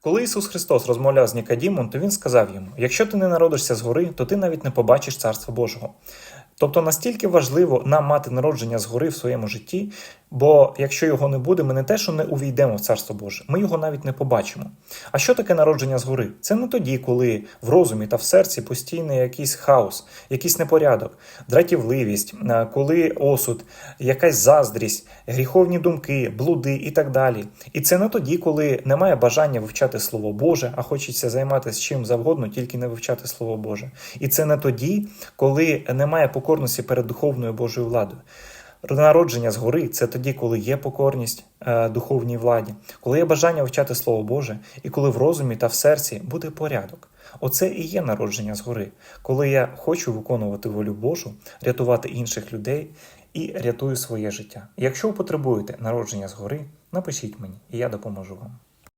Коли Ісус Христос розмовляв з Нікодімом, то Він сказав йому: якщо ти не народишся згори, то ти навіть не побачиш Царства Божого. Тобто настільки важливо нам мати народження згори в своєму житті, бо якщо його не буде, ми не те, що не увійдемо в Царство Боже, ми його навіть не побачимо. А що таке народження згори? Це не тоді, коли в розумі та в серці постійний якийсь хаос, якийсь непорядок, дратівливість, е, коли осуд, якась заздрість, гріховні думки, блуди і так далі. І це не тоді, коли немає бажання вивчати Слово Боже, а хочеться займатися чим завгодно, тільки не вивчати Слово Боже. І це не тоді, коли немає покорності перед духовною Божою владою. Народження згори це тоді, коли є покорність е, духовній владі, коли є бажання вивчати Слово Боже, і коли в розумі та в серці буде порядок. Оце і є народження згори, коли я хочу виконувати волю Божу, рятувати інших людей і рятую своє життя. Якщо ви потребуєте народження згори, напишіть мені, і я допоможу вам.